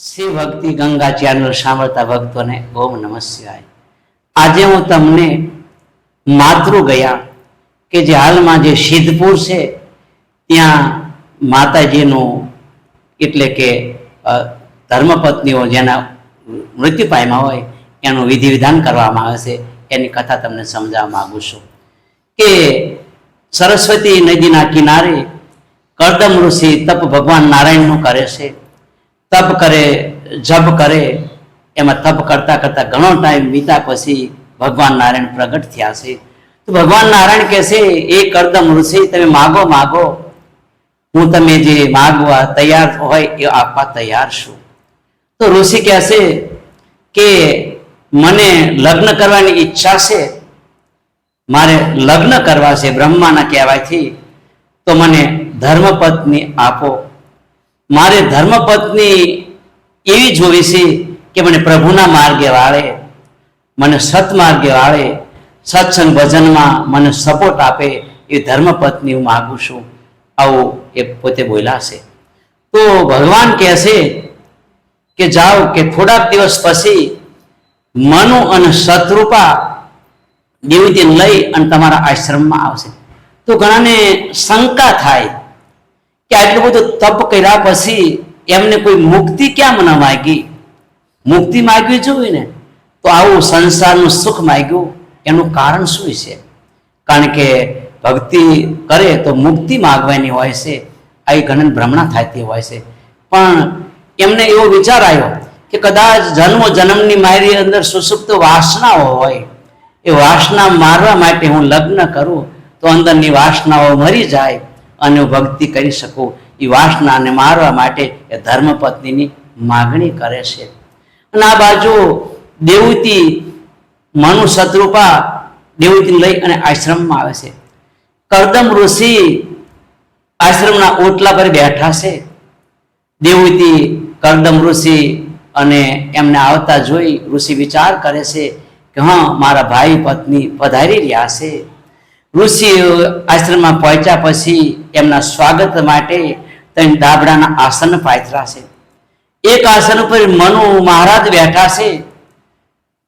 શ્રી ભક્તિ ગંગા ચેનલ સાંભળતા ભક્તોને ઓમ નમ શિવાય આજે હું તમને માતૃ ગયા કે જે હાલમાં જે સિદ્ધપુર છે, ત્યાં માતાજીનું એટલે કે ધર્મપત્નીઓ જેના મૃત્યુ પાયમાં હોય, એનું વિધિ વિધાન કરવામાં આવે છે, એની કથા તમને સમજાવવા માંગુ છું. કે સરસ્વતી નદીના કિનારે કરદમ ઋષિ તપ ભગવાન નારાયણનું કરે છે. તપ કરે, જપ કરે, એમાં તપ કરતા કરતા ઘણો ટાઈમ વીતા પછી ભગવાન નારાયણ પ્રગટ થયા છે. તો ભગવાન નારાયણ કહે છે, એ કરદમ ઋષિ, તમે માગો માગો. હું તમે જે માગવા તૈયાર હોય એ આપવા તૈયાર છું. તો ઋષિ કહે છે કે, મને લગ્ન કરવાની ઈચ્છા છે. મારે લગ્ન કરવા છે બ્રહ્માના કહેવાયથી તો મને ધર્મપત્ની આપો. મારે ધર્મપત્ની એવી જોવી છે કે મને પ્રભુના માર્ગે વાળે, મને સતમાર્ગે વાળે, સત્સંગ ભજનમાં મને સપોર્ટ આપે એ ધર્મપત્ની હું માગું છું. આવું એ પોતે બોલ્યા છે. તો ભગવાન કહે છે કે જાઓ કે થોડાક દિવસ પછી મનુ અને શત્રુપા દેવીને લઈ અને તમારા આશ્રમમાં આવશે. તો ઘણાને શંકા થાય કે આટલું બધું તપ કર્યા પછી એમને કોઈ મુક્તિ ક્યાં મને માગી? મુક્તિ માગવી જોઈએ ને? તો આવું સંસારનું સુખ માગ્યું. એનું કારણ શું છે? કારણ કે ભક્તિ કરે તો મુક્તિ માગવાની હોય છે. આવી ઘણી ભ્રમણા થતી હોય છે. પણ એમને એવો વિચાર આવ્યો કે કદાચ જન્મો જન્મની મારી અંદર સુસુપ્ત વાસનાઓ હોય. એ વાસના મારવા માટે હું લગ્ન કરું તો અંદરની વાસનાઓ મરી જાય. અને ભક્તિ કરી શકું. એ વાસનાને મારવા માટે એ ધર્મપત્નીની માગણી કરે છે. અને આ બાજુ દેવતી મનુ શત્રુપા દેવતીને લઈ અને આશ્રમમાં આવે છે. કરદમ ઋષિ આશ્રમના ઓટલા પર બેઠા છે. દેવતી કરદમ ઋષિ અને એમને આવતા જોઈ ઋષિ વિચાર કરે છે કે હા, મારા ભાઈ પત્ની પધારી રહ્યા છે. ઋષિ આશ્રમમાં પહોંચ્યા પછી એમના સ્વાગત માટે ત્રણ દાબડાના આસન પાથરા છે. એક આસન ઉપર મનુ મહારાજ બેઠા છે.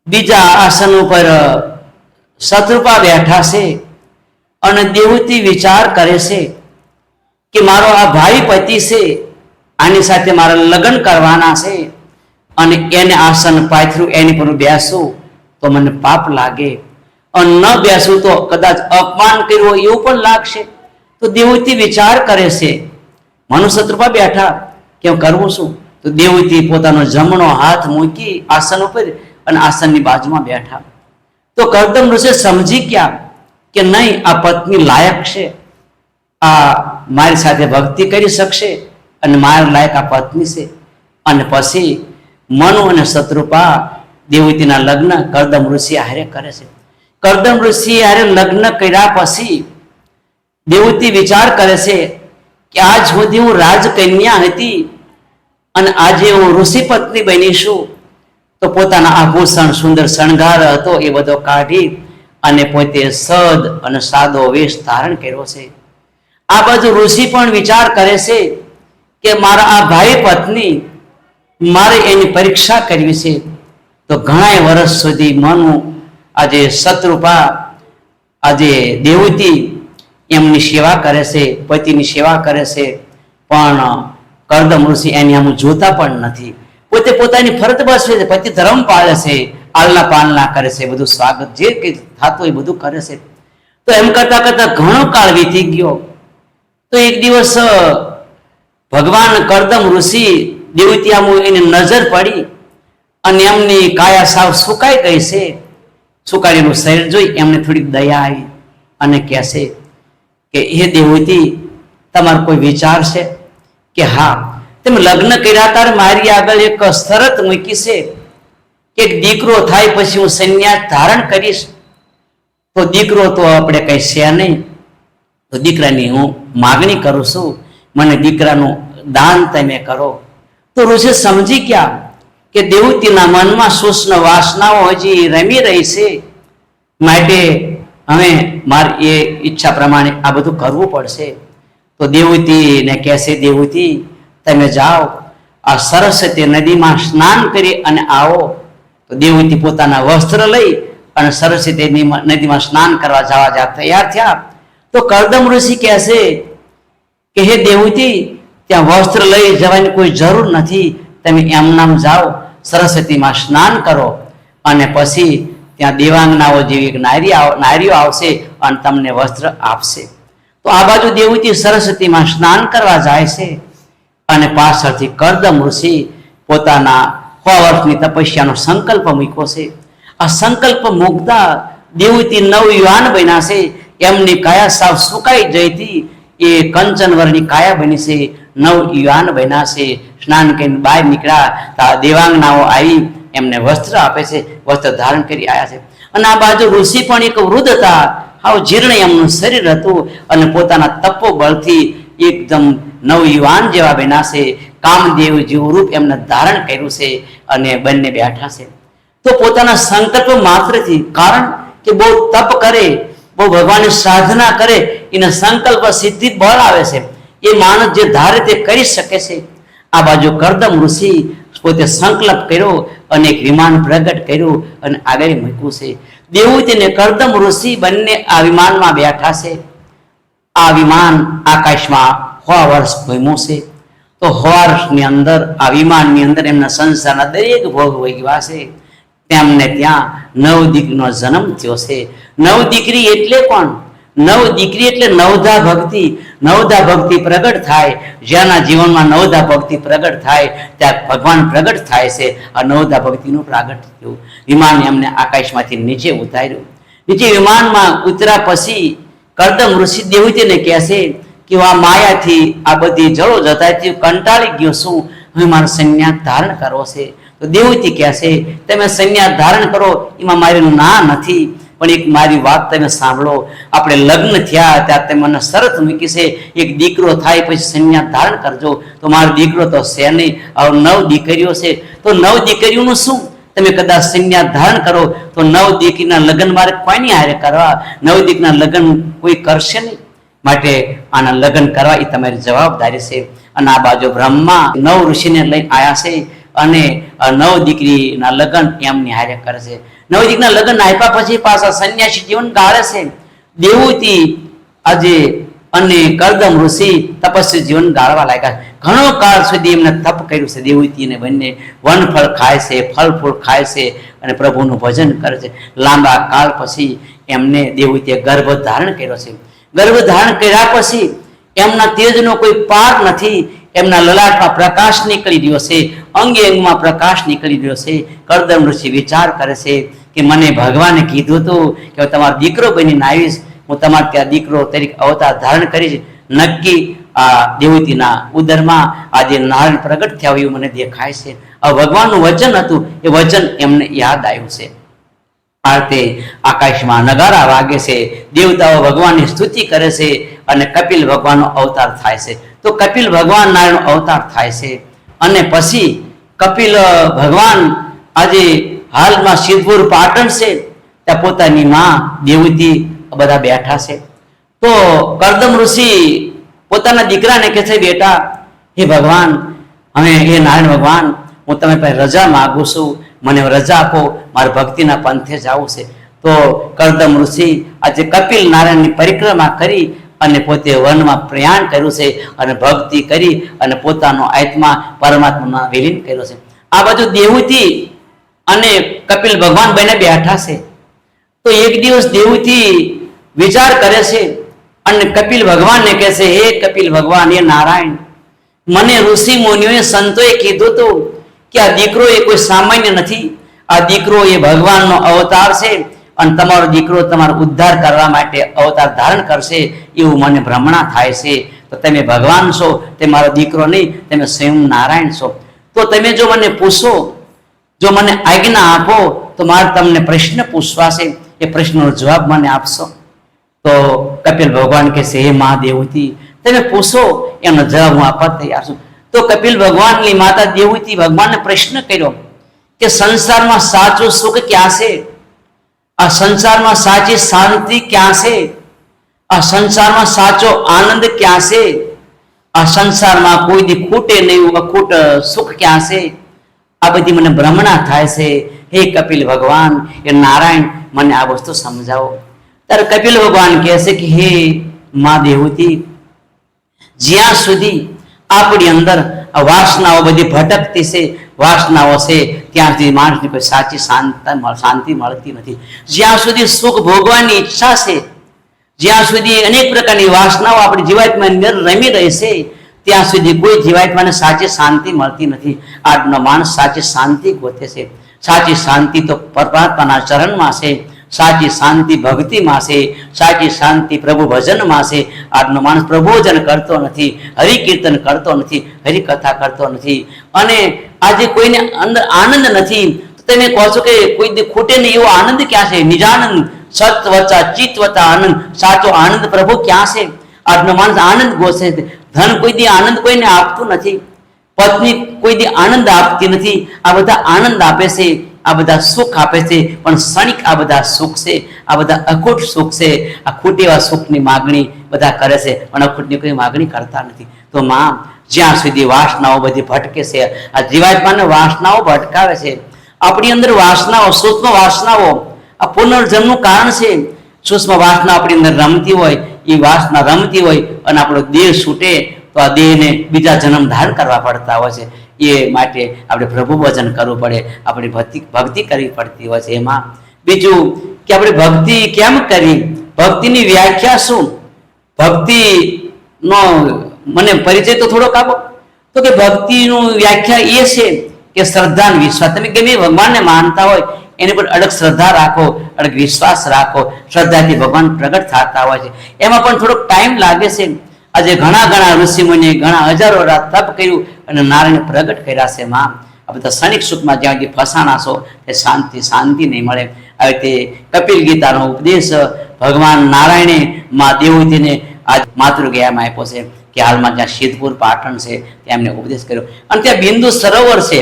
બીજા આસન ઉપર શત્રુપા બેઠા છે અને દેવતી વિચાર કરે છે કે મારો આ ભાઈ પતિ છે, આની સાથે મારા લગ્ન કરવાના છે અને એને આસન પાથરું એની પર બેસું તો મને પાપ લાગે. અને ન બેસું તો કદાચ અપમાન કર્યું હોય એવું પણ લાગશે. તો દેવતી વિચાર કરે છે. મનુષ્યત્રુપા બેઠા કેમ કરવું શું તો દેવતી પોતાનો જમણો હાથ મૂકી આસન ઉપર અને આસનની બાજુમાં બેઠા. તો કરદમ ઋષિ સમજી ગયા કે નહીં, આ પત્ની લાયક છે. આ મારી સાથે ભક્તિ કરી શકશે અને મારા લાયક આ પત્ની છે. અને પછી મનુ અને શત્રુપા દેવતીના લગ્ન કરદમ ઋષિ હારે કરે છે. કરદમ ઋષિ હારે લગ્ન કર્યા પછી દેવતી વિચાર કરે છે કે આજ સુધી હું રાજકન્યા હતી અને આજે હું ઋષિ પત્ની બની છું, તો પોતાના આભૂષણ, સુંદર શણગાર હતો એ બધો કાઢી અને પોતે સદ અને સાદો વેશ ધારણ કર્યો છે. આ બધું ઋષિ પણ વિચાર કરે છે કે મારા આ ભાઈ પત્ની મારે એની પરીક્ષા કરવી છે. તો ઘણા વર્ષ સુધી મનુ આજે શત્રુપા, આજે દેવતી એમની સેવા કરે છે, પતિની સેવા કરે છે, પણ કરદમ ઋષિ એની આમ જોતા પણ નથી. પોતે પોતાની ફરજ બસે છે, પતિ ધર્મ પાળે છે આલના પાલના કરે છે, બધું સ્વાગત જે કંઈ થતું એ બધું કરે છે. તો એમ કરતા કરતા ઘણો કાળ વીતી ગયો. તો એક દિવસ ભગવાન કરદમ ઋષિ દેવતી આમ એની નજર પડી અને એમની કાયા સાવ સુકાઈ ગઈ છે. સુકાયેલું શરીર જોઈ એમને થોડીક દયા આવી અને કહેશે કે હે દેવતી તમારો કોઈ વિચાર છે? કે હા, તેમ લગ્ન કર્યા તાર મારી આગળ એક શરત મૂકી છે કે દીકરો થાય પછી હું સંન્યાસ ધારણ કરીશ. તો દીકરો તો આપણે કઈ છે નહીં. તો દીકરાની હું માગણી કરું છું, મને દીકરાનું દાન તમે કરો. તો ઋષિ સમજી ગયા કે દેવતીના મનમાં સૂક્ષ્મ વાસનાઓ હજી રમી રહી છે. માટે હવે મારી એ ઈચ્છા પ્રમાણે આ બધું કરવું પડશે. તો દેવતીને કહેશે, દેવતી, તમે જાઓ, આ સરસ્વતી નદીમાં સ્નાન કરી અને આવો. તો દેવતી પોતાના વસ્ત્ર લઈ અને સરસ્વતી નદીમાં- સ્નાન કરવા જવા જા તૈયાર થયા. તો કરદમ ઋષિ કહેશે કે, હે દેવતી, ત્યાં વસ્ત્ર લઈ જવાની કોઈ જરૂર નથી. તમે એમ નામ જાઓ, સરસ્વતીમાં સ્નાન કરો. અને પછી ત્યાં દેવાંગનાઓ જેવી નારી નારીઓ આવશે અને તમને વસ્ત્ર આપશે. તો આ બાજુ દેવતી સરસ્વતીમાં સ્નાન કરવા જાય છે અને પાછળથી કરદમ ઋષિ પોતાના સો વર્ષની તપસ્યાનો સંકલ્પ મૂક્યો છે. આ સંકલ્પ મૂકતા દેવતી નવ યુવાન બન્યા છે. એમની કાયા સાવ સુકાઈ જઈ હતી એ કંચન વર્ણની કાયા બની છે. નવ યુવાન બન્યા છે. સ્નાન કરીને બહાર નીકળ્યા. તા દેવાંગનાઓ આવી એમને વસ્ત્ર આપે છે, વસ્ત્ર ધારણ કરી આવ્યા છે. અને આ બાજુ ઋષિ પણ એક વૃદ્ધ હતા. હાવ જીર્ણ એમનું શરીર હતું અને પોતાના તપો બળથી એકદમ નવયુવાન જેવા બેના છે. કામદેવ જેવું રૂપ એમને ધારણ કર્યું છે અને બંને બેઠા છે. તો પોતાના સંકલ્પ માત્રથી, કારણ કે બહુ તપ કરે, બહુ ભગવાનની સાધના કરે, એને સંકલ્પ સિદ્ધિ બળ આવે છે. એ માણસ જે ધારે તે કરી શકે છે. આ બાજુ કરદમ ઋષિ પોતે સંકલ્પ કર્યો અને એક વિમાન પ્રગટ કર્યું અને આગળ મૂક્યું છે. દેવું તેને કરદમ ઋષિ બંને આ વિમાનમાં બેઠા છે. આ વિમાન આકાશમાં સો વર્ષ ભમ્યું છે. તો વર્ષની અંદર, આ વિમાનની અંદર એમના સંસારના દરેક ભોગ વૈગવા છે. તેમને ત્યાં નવ દીકરીનો જન્મ થયો છે. નવ દીકરી એટલે કોણ? નવ દીકરી એટલે નવધા ભક્તિ. નવધા ભક્તિ પ્રગટ થાય જેના જીવનમાં નવદા ભક્તિ પ્રગટ થાય, ત્યાં ભગવાન પ્રગટ થાય છે. આ નવદા ભક્તિનું પ્રાગટ થયું. વિમાન એમને આકાશમાંથી નીચે ઉતાર્યું. નીચે વિમાનમાં ઉતર્યા પછી કરદમ ઋષિ દેવતીને કહેશે કે આ માયાથી આ બધી જળો જતાથી કંટાળી ગયો છું. હું મારો સંન્યાસ ધારણ કરવો છે. તો દેવતી કહેશે તમે સંન્યાસ ધારણ કરો, એમાં મારી ના નથી. પણ એક મારી વાત તમે સાંભળો. આપણે લગ્ન થયા ત્યાં તમે મને શરત મૂકી છે. એક દીકરો થાય પછી સંન્યાસ ધારણ કરજો. તો મારો દીકરો તો છે નહીં. હવે નવ દીકરીઓ છે. તો નવ દીકરીઓનું શું? તમે કદાચ સંન્યાસ ધારણ કરો, તો નવ દીકરીના લગ્ન મારે કોઈની હારે કરવા? નવ દીકરીના લગ્ન કોઈ કરશે નહીં. માટે આના લગ્ન કરવા એ તમારી જવાબદારી છે. અને આ બાજુ બ્રહ્મા નવ ઋષિને લઈ આવ્યા છે. અને નવ દીકરીના લગ્ન એમની હારે કરે છે નવ દીકરીના લગ્ન આપ્યા પછી પાછા સંન્યાસી જીવન ગાળે છે. દેવુતી આજે અને કરદમ ઋષિ તપસ્વી જીવન ગાળવા લાગ્યા ઘણો કાળ સુધી એમને તપ કર્યું છે દેવુતી ને બંને. વનફળ ખાય છે ફળ ફૂલ ખાય છે અને પ્રભુનું ભજન કરે છે. લાંબા કાળ પછી એમને દેવતીએ ગર્ભ ધારણ કર્યો છે. ગર્ભ ધારણ કર્યા પછી એમના તેજનો કોઈ પાર નથી. એમના લલાટમાં પ્રકાશ નીકળી રહ્યો છે, અંગે અંગમાં પ્રકાશ નીકળી રહ્યો છે. કરદમ ઋષિ વિચાર કરે છે કે મને ભગવાને કીધું હતું કે હું તમારો દીકરો બનીને આવીશ. હું તમારે ત્યાં દીકરો તરીકે અવતાર ધારણ કરીશ. નક્કી આ દેવતીના ઉદરમાં આજે નારાયણ પ્રગટ થયા એવું મને દેખાય છે. આ ભગવાનનું વચન હતું, એ વચન એમને યાદ આવ્યું છે. આ રીતે આકાશમાં નગારા વાગે છે. દેવતાઓ ભગવાનની સ્તુતિ કરે છે અને કપિલ ભગવાનનો અવતાર થાય છે. તો કપિલ ભગવાન નારાયણ અવતાર થાય છે. અને પછી કપિલ ભગવાન આજે હાલમાં સિદ્ધપુર પાટણ છે. ત્યાં પોતાની માં દેવતી બધા બેઠા છે. તો કરદમ ઋષિ પોતાના દીકરાને કહે છે, બેટા, હે ભગવાન હવે હે નારાયણ ભગવાન, હું તમે પાસે રજા માગું છું. મને રજા આપો, મારે ભક્તિના પંથે જવું છે. તો કરદમ ઋષિ આજે કપિલ નારાયણની પરિક્રમા કરી અને પોતે વનમાં પ્રયાણ કર્યું છે અને ભક્તિ કરી અને પોતાનો આત્મા પરમાત્મામાં વિલીન કર્યો છે. આ બાજુ દેવતી અને કપિલ ભગવાન બને બેઠા છે. તો એક દિવસ દેવથી વિચાર કરે છે અને કપિલ ભગવાનને કહે છે, હે કપિલ ભગવાન, હે નારાયણ, મને ઋષિ મુનિઓએ સંતોએ કીધું હતું કે આ દીકરો એ કોઈ સામાન્ય નથી. આ દીકરો એ ભગવાનનો અવતાર છે. અને તમારો દીકરો તમારો ઉદ્ધાર કરવા માટે અવતાર ધારણ કરશે એવું મને ભ્રમણા થાય છે. તો તમે ભગવાન છો, તે મારો દીકરો નહીં, તમે સ્વયં નારાયણ છો. તો તમે જો મને પૂછો, જો મને આજ્ઞા આપો, તો મારે તમને પ્રશ્ન પૂછવા છે. એ પ્રશ્નનો જવાબ મને આપશો. તો કપિલ ભગવાન કહે છે, હે મહાદેવતી, તમે પૂછો, એનો જવાબ હું આપવા તૈયાર છું. તો કપિલ ભગવાનની માતા દેવતી ભગવાનને પ્રશ્ન કર્યો કે સંસારમાં સાચું સુખ ક્યાં છે? આ સંસારમાં સાચી શાંતિ ક્યાં છે? આ સંસારમાં સાચો આનંદ ક્યાં છે? આ સંસારમાં કોઈ દી ખૂટે નહીં અખૂટ સુખ ક્યાં છે? આ બધી મને ભ્રમણા થાય છે. હે કપિલ ભગવાન, એ નારાયણ, મને આ વસ્તુ સમજાવો. ત્યારે કપિલ ભગવાન કહે છે કે, હે મા દેવતી જ્યાં સુધી આપણી અંદર વાસનાઓ બધી ભટકતી છે, વાસનાઓ છે ત્યાં સુધી માણસને કોઈ સાચી શાંત મળતી નથી. જ્યાં સુધી સુખ ભોગવાની ઈચ્છા છે, જ્યાં સુધી અનેક પ્રકારની વાસનાઓ આપણી જીવાત્માની અંદર રમી રહેશે, ત્યાં સુધી કોઈ જીવાત્માને સાચી શાંતિ મળતી નથી. આજનો માણસ સાચી શાંતિ ગોતે છે. સાચી શાંતિ તો પરમાત્માના ચરણમાં છે. સાચી શાંતિ ભક્તિમાં છે સાચી શાંતિ પ્રભુ ભજનમાં છે આજનો માણસ પ્રભોજન કરતો નથી, હરિકીર્તન કરતો નથી, હરિકથા કરતો નથી. અને આજે કોઈને અંદર આનંદ નથી તમે કહો છો કે કોઈ ખૂટે નહીં એવો આનંદ ક્યાં છે? નિજાનંદ સત વચા ચિત્ત વચા આનંદ. સાચો આનંદ પ્રભુ ક્યાં છે? આજનો માણસ આનંદ ગોસે ધન કોઈ દી આનંદ કોઈને આપતું નથી. પત્ની કોઈ દી આનંદ આપતી નથી. આ બધા આનંદ આપે છે. આ બધા સુખ આપે છે, પણ ક્ષણિક આ બધા સુખ છે, આ બધા અખૂટ સુખ છે, આ ખૂટી એવા સુખની માગણી બધા કરે છે, પણ અખૂટની કોઈ માગણી કરતા નથી. તો માં, જ્યાં સુધી વાસનાઓ બધી ભટકે છે, આ જીવાત્માને વાસનાઓ ભટકાવે છે, આપણી અંદર વાસનાઓ, સૂક્ષ્મ વાસનાઓ, આ પુનર્જન્મનું કારણ છે. સૂક્ષ્મ વાસના આપણી અંદર રમતી હોય, એ વાસના રમતી હોય અને આપણો દેહ છૂટે, તો આ દેહને બીજા જન્મ ધારણ કરવા પડતા હોય છે. એ માટે આપણે પ્રભુ ભજન કરવું પડે, આપણે ભક્તિ ભક્તિ કરવી પડતી હોય છે. એમાં બીજું કે આપણે ભક્તિ કેમ કરી? ભક્તિની વ્યાખ્યા શું? ભક્તિનો મને પરિચય તો થોડોક આપો. તો કે ભક્તિનું વ્યાખ્યા એ છે કે શ્રદ્ધા અને વિશ્વાસ. તમે ગમે ભગવાનને માનતા હોય, એની પર અડગ શ્રદ્ધા રાખો, અડગ વિશ્વાસ રાખો. શ્રદ્ધાથી ભગવાન પ્રગટ થતા હોય છે. એમાં પણ થોડોક ટાઈમ લાગે છે. આજે ઘણા ઘણા ઋષિમુનિએ ઘણા હજારો રાત તપ કર્યું. અને નારાયણ પ્રગટ કર્યા છે માં. આ બધા ક્ષણિક સુખમાં જ્યાં સુધી ફસાણા છો, તે શાંતિ શાંતિ નહીં મળે. આવી તે કપિલ ગીતાનો ઉપદેશ ભગવાન નારાયણે મા દેવતીને આ માતૃગયામાં આપ્યો છે કે હાલમાં જ્યાં સિદ્ધપુર પાટણ છે, ત્યાં એમને ઉપદેશ કર્યો. અને ત્યાં બિંદુ સરોવર છે.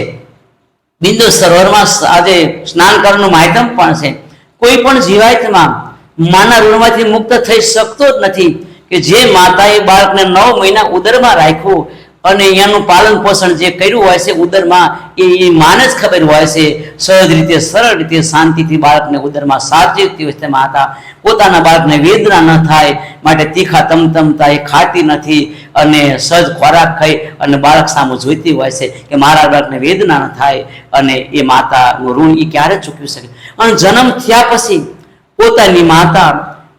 બિંદુ સરોવરમાં આજે સ્નાન કરવાનું માધ્યમ પણ છે. કોઈ પણ જીવાતમાં માના ઋણમાંથી મુક્ત થઈ શકતો જ નથી કે જે માતાએ બાળકને નવ મહિના ઉદરમાં રાખ્યું અને એનું પાલન પોષણ જે કર્યું હોય છે ઉદરમાં, એ માને જ ખબર હોય છે, સહજ રીતે, સરળ રીતે, શાંતિથી બાળકને ઉદરમાં સાચવતી હોય છે. માતા પોતાના બાળકને વેદના ન થાય, માટે તીખા તમતમતા એ ખાતી નથી, અને સહજ ખોરાક ખાઈ, અને બાળક સામું જોઈતી હોય છે કે મારા બાળકને વેદના ન થાય, અને એ માતાનું ઋણ એ ક્યારે ચૂકવી શકે? અને જન્મ થયા પછી પોતાની માતા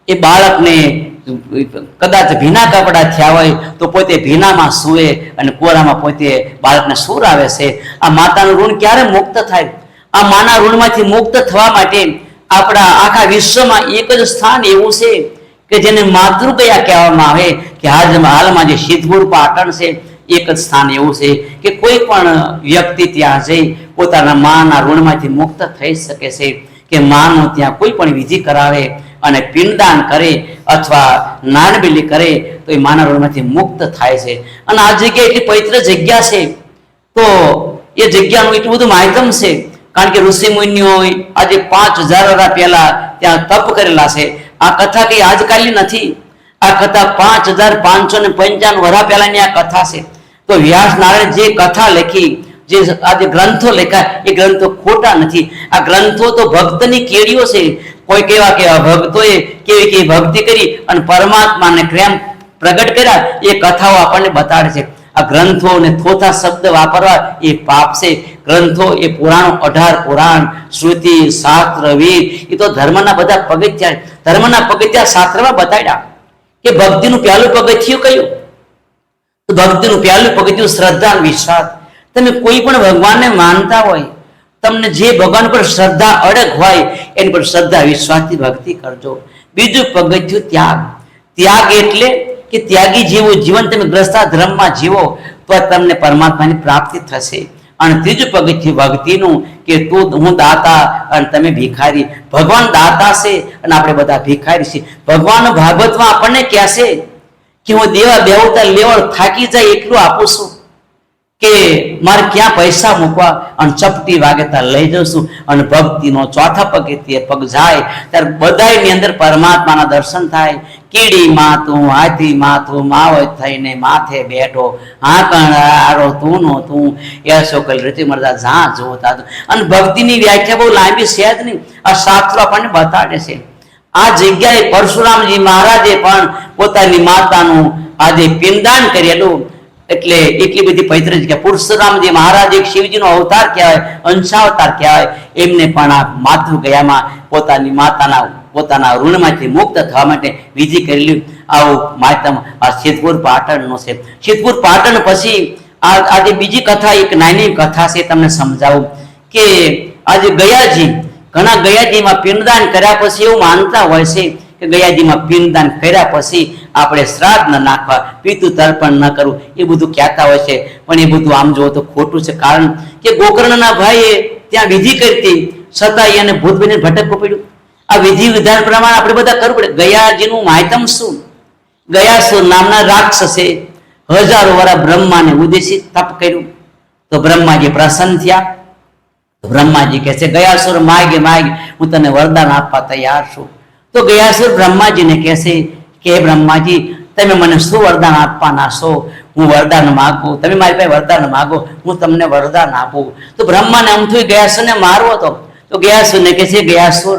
એ બાળકને કદાચ ભીના કપડા થયા હોય તો પોતે ભીનામાં સૂવે અને કોરામાં પોતે બાળકને સૂર આવે છે. આ માતાનું ઋણ ક્યારે મુક્ત થાય? આ માના ઋણમાંથી મુક્ત થવા માટે આપણા આખા વિશ્વમાં એક જ સ્થાન એવું છે કે જેને માતૃકયા કહેવામાં આવે, કે હાલ હાલમાં જે સિદ્ધપુર પાટણ છે, એક જ સ્થાન એવું છે કે કોઈ પણ વ્યક્તિ ત્યાં જઈ પોતાના માના ઋણમાંથી મુક્ત થઈ શકે છે. કે માનો ત્યાં કોઈ પણ વિધિ કરાવે અને પિંડદાન કરે અથવા નાનબેલી કરે તો એ માના ઋણમાંથી મુક્ત થાય છે. અને આ જગ્યા એટલી પવિત્ર જગ્યા છે તો એ જગ્યાનું એટલું બધું માહિતમ છે. કારણ કે ઋષિ મુનિઓ આજે પાંચ હજાર વર્ષ પહેલા ત્યાં તપ કરેલા છે. આ કથા કઈ આજકાલની નથી. આ કથા પાંચ હજાર પાંચસો ને પંચાવન વર્ષ પહેલાની આ કથા છે. તો વ્યાસ નારાયણ જે કથા લખી, જે આ જે ગ્રંથો લખ્યા, એ ગ્રંથો ખોટા નથી. આ ગ્રંથો તો ભક્તની કેડીઓ છે. કોઈ કેવા કેવા ભક્તોએ કેવી કેવી ભક્તિ કરી અને પરમાત્માને પ્રેમ પ્રગટ કર્યા, એ કથાઓ આપણને બતાડે છે. આ ગ્રંથો અને થોથા શબ્દ વાપરવા એ પાપ છે. ગ્રંથો એ પુરાણો, અઢાર પુરાણ, શ્રુતિ, શાસ્ત્ર વીર એ તો ધર્મના બધા પગથિયા ધર્મના પગથિયા શાસ્ત્રમાં બતાડ્યા કે ભક્તિનું પહેલું પગથિયું કયું? ભક્તિનું પહેલું પગથિયું શ્રદ્ધા વિશ્વાસ. તમે કોઈ પણ ભગવાનને માનતા હોય તમને જે ભગવાન પર શ્રદ્ધા અડગ હોય, એની પર શ્રદ્ધા, વિશ્વાસથી ભક્તિ કરજો. બીજું પગથિયું ત્યાગ. ત્યાગ એટલે કે ત્યાગી જેવું જીવન તમે ગ્રસ્તા ધર્મમાં જીવો, તો તમને પરમાત્માની પ્રાપ્તિ થશે. અને ત્રીજું પગથિયું ભક્તિનું કે તું, હું દાતા અને તમે ભિખારી. ભગવાન દાતા છે અને આપણે બધા ભિખારી છીએ. ભગવાન ભાગવતમાં આપણને કહેશે કે હું દેવા બેવતા લેવડ થાકી જાય એટલું આપું છું. કે મારે ક્યાં પૈસા મૂકવા અને ચપટી વાગે ત્યાં લઈ જશું અને ભક્તિનો ચોથા પગે તે પગ જાય, ત્યારે બધાની અંદર પરમાત્માના દર્શન થાય. કીડી માતું, હાથી માથું માવત થઈને માથે બેઠો. હાકણ આરો તું નો તું. એસો કલ રીતિ મરદા જા જોતા. અને ભક્તિની વ્યાખ્યા બહુ લાંબી છે જ નહીં. આ શાસ્ત્રો આપણને બતાડે છે. આ જગ્યાએ પરશુરામજી મહારાજે પણ પોતાની માતાનું આજે પિંડદાન કરેલું એટલે એટલી બધી પવિત્ર જગ્યા. પુરુષોત્તમજી મહારાજ એક શિવજીનો અવતાર કહેવાય, અંશાવતાર કહેવાય, એમને પણ આ માતૃગયામાં પોતાની માતાના, પોતાના ઋણમાંથી મુક્ત થવા માટે વિધિ કરેલી આવું માતમ આ સિદ્ધપુર પાટણનો છે. સિદ્ધપુર પાટણ પછી આ આજે બીજી કથા, એક નાની કથા છે, તમને સમજાવું કે આજે ગયાજી, ઘણા ગયાજીમાં પિંડદાન કર્યા પછી એવું માનતા હોય છે કે ગયાજીમાં પિંડદાન કર્યા પછી આપણે શ્રાદ્ધ ન નાખવા, પિતૃ તર્પણ ન કરવું, એ બધું કહેતા હોય છે. પણ એ બધું આમ જોવો તો ખોટું છે. કારણ કે ગોકર્ણના ભાઈએ ત્યાં વિધિ કરતી છતાં એને ભૂત બનીને ભટકવું પડ્યું. આ વિધિ વિધાન પ્રમાણે આપણે બધા કરવું પડે. ગયાજીનું માહિતમ શું? ગયાસુર નામના રાક્ષસે હજારો વાળા બ્રહ્માને ઉદ્દેશી તપ કર્યું. તો બ્રહ્માજી પ્રસન્ન થયા. બ્રહ્માજી કહે છે, ગયાસુર માગે માગે હું તને વરદાન આપવા તૈયાર છું. તો ગયાસુર બ્રહ્માજીને કહે છે કે બ્રહ્માજી, તમે મને શું વરદાન આપવાના છો? હું વરદાન માગું. તમે મારી પાસે વરદાન માગો. હું તમને વરદાન આપું. તો બ્રહ્માને અમથું ગયાસુરને મારવો હતો. તો ગયાસુરને કહે છે ગયાસુર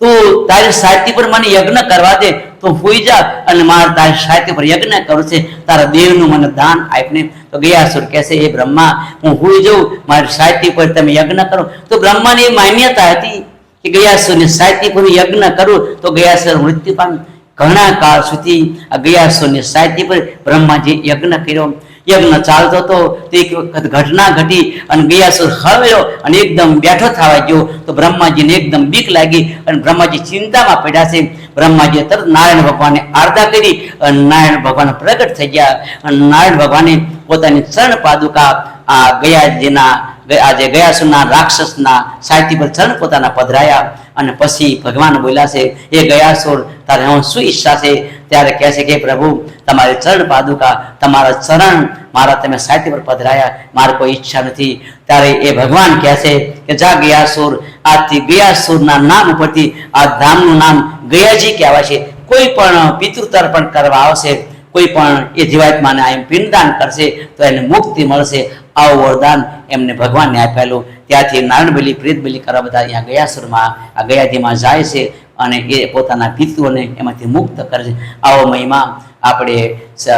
તું તારી સાહિત્ય પર મને યજ્ઞ કરવા દે. તો હુઈ જા અને મારે તારી સાહિત્ય પર યજ્ઞ કરું છે તારા દેવનું મને દાન આપને. તો ગયાસુર કહેશે એ બ્રહ્મા, હું હુઈ જઉં. મારી સાહિત્ય પર તમે યજ્ઞ કરો. તો બ્રહ્માની માન્યતા હતી કે ગયાસુરની સાહિત્ય પર યજ્ઞ કરું. તો ગયાસુર મૃત્યુ પામી ઘણા કાળ સુધી આ ગયાસુરની સાહિત્ય પર બ્રહ્માજી યજ્ઞ કર્યો. યજ્ઞ ચાલતો હતો, તો એક વખત ઘટના ઘટી અને ગયાસુર હળવ્યો અને એકદમ બેઠો થવા ગયો. તો બ્રહ્માજીને એકદમ બીક લાગી અને બ્રહ્માજી ચિંતામાં પડ્યા છે. બ્રહ્માજીએ તરત નારાયણ ભગવાનને આરતા કરી અને નારાયણ ભગવાન પ્રગટ થઈ ગયા. અને નારાયણ ભગવાને પોતાની ચરણ પાદુકા આ ગયાજીના આજે ગયાસુરના રાક્ષસના સાહિત્ય પર ચરણ પોતાના પધરાયા અને પછી ભગવાન બોલ્યા છે એ ગયાસુર તારે હું શું ઈચ્છા છે? ત્યારે કહે છે કે, પ્રભુ, તમારી ચરણ પાદુકા, તમારા ચરણ, મારા તમે સાહિત્ય પર પધરાયા મારે કોઈ ઈચ્છા નથી. ત્યારે એ ભગવાન કહે છે કે, જા ગયાસુર આજથી ગયાસુરના નામ ઉપરથી આ ધામનું નામ ગયાજી કહેવાય છે. કોઈ પણ પિતૃ તર્પણ કરવા આવશે કોઈ પણ એ જીવાત્માને આ એમ પિંડદાન કરશે તો એને મુક્તિ મળશે. આવું વરદાન એમને ભગવાનને આપેલું. ત્યાંથી નારાયણ બલી, પ્રીત બલી કરવા બધા અહીંયા ગયાસુરમાં, આ ગયાધીમાં જાય છે અને એ પોતાના પિતૃઓને એમાંથી મુક્ત કરે છે. આવો મહિમા આપણે સ-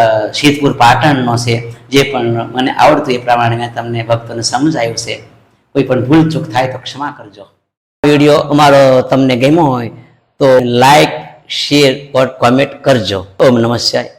પાટણનો છે. જે પણ મને આવડતું એ પ્રમાણે મેં તમને ભક્તોને સમજાયું છે. કોઈ પણ ભૂલ, ચૂક થાય તો ક્ષમા કરજો. વીડિયો અમારો તમને ગમ્યો હોય તો લાઈક, શેર ઓર કોમેન્ટ કરજો. ઓમ નમઃ શિવાય.